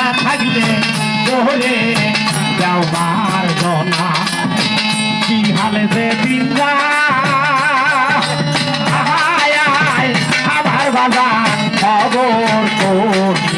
না থাকলে ওরে যাওয়ার গনা কি হালে যে দিন আয় আয় খবর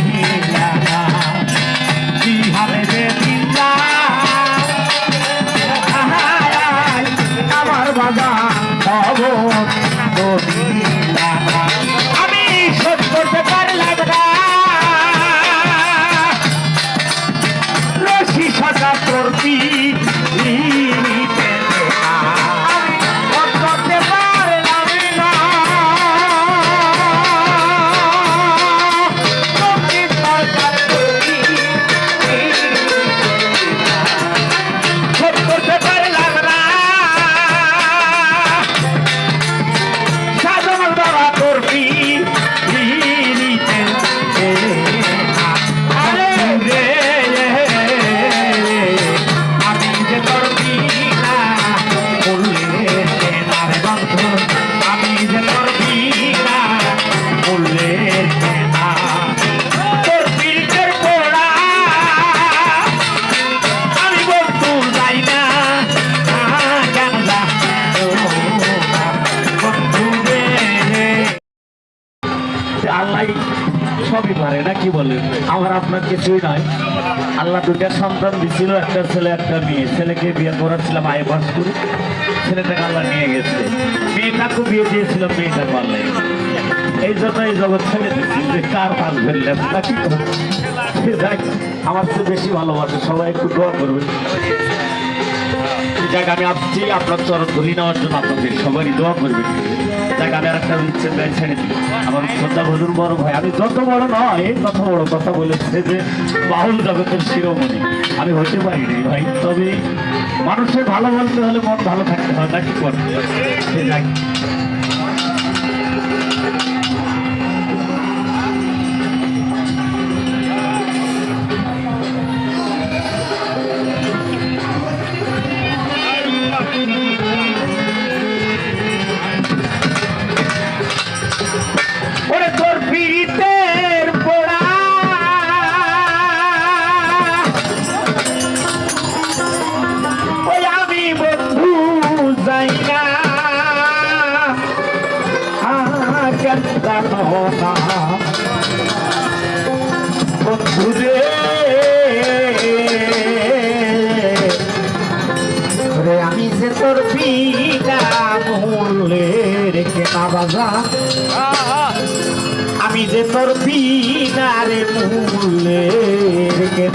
পারে না কি বলে? আমার আপনার কিছুই নয় আল্লাহ দুটা সন্তান দিছিল, একটা ছেলে, একটা মেয়ে। ছেলেকে বিয়ে করাচ্ছিলাম আয় বাস করে। ছেলেটাকে আল্লাহ নিয়ে গেছে। মেয়েটাকে বিয়ে দিয়েছিল মেয়েটাকে আল্লাহ এই জন্য এই জগৎ দিচ্ছি যে কার পাস ফেললেন না কি আমার তো বেশি ভালোবাসে, সবাই একটু দোয়া করবেন। যাক, আমি আসছি, আপনার চরণ ধরি নেওয়ার জন্য আপনাদের সবারই দোয়া করবেন। যাক, আমি আর একটা হচ্ছে গায়ে ছেড়ে দিই আমার শ্রদ্ধা ভজন বড় ভাই, আমি যত বড় নয়, তত বড় কথা বলেছে যে বাহুল জগতের শিরোমণি। আমি হতে পারিনি ভাই, তবে মানুষের ভালো বলতে হলে মন ভালো থাকতে হয় না কি করতে মূল্যে কেনা বাজা আমি যে তোর পিনারে মূল্যে রেখে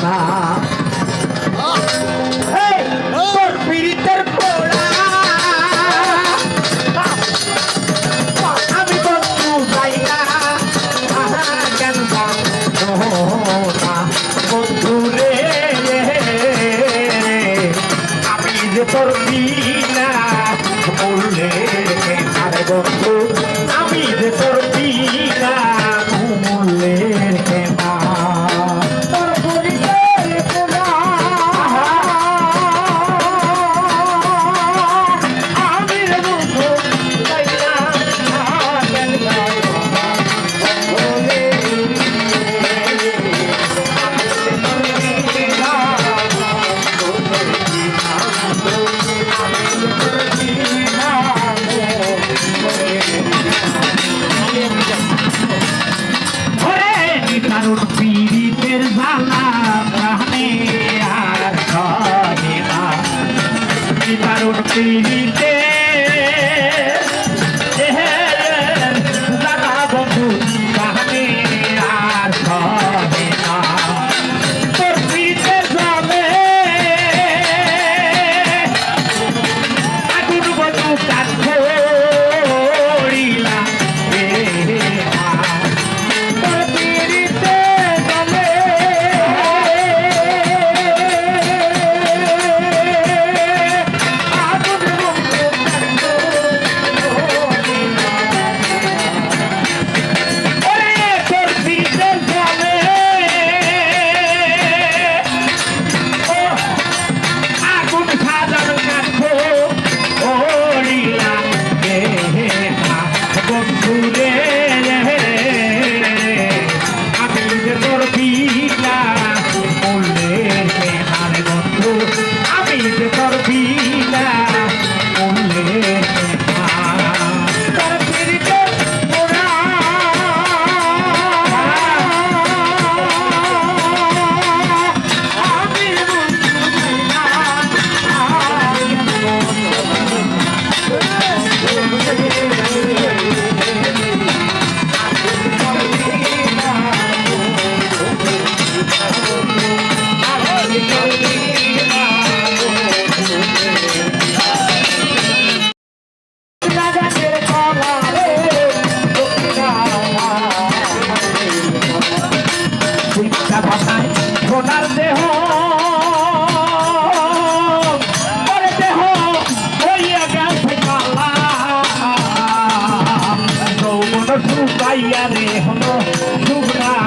அழகோ ডুবাইয়া রে হলো ডুবরা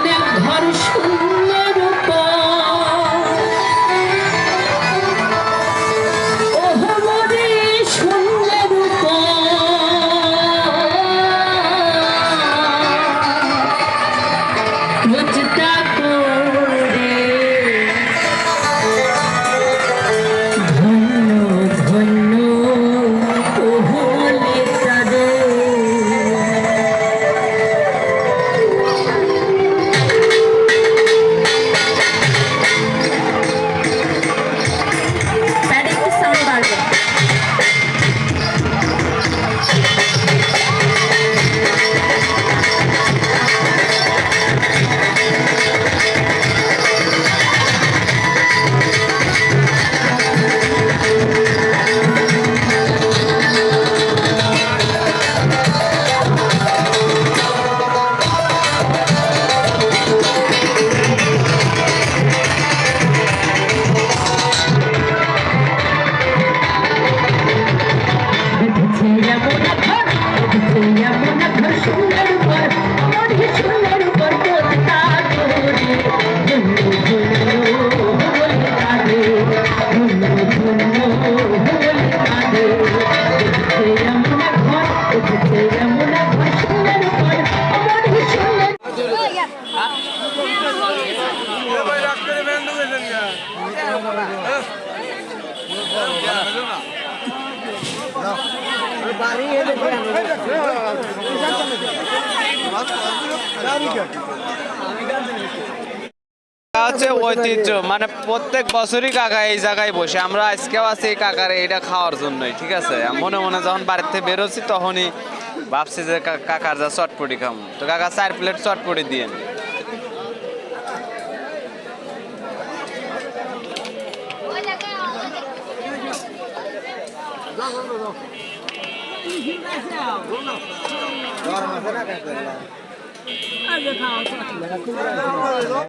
못 হচ্ছে ঐতিহ্য। মানে প্রত্যেক বছরই কাকা এই জায়গায় বসে। আমরা আজকেও আছি এই কাকার এটা খাওয়ার জন্যই, ঠিক আছে? মনে মনে যখন বাড়িতে থেকে বেরোচ্ছি তখনই ভাবছি যে কাকার যা চটপটি খামো। তো কাকা, চার প্লেট চটপটি দিয়ে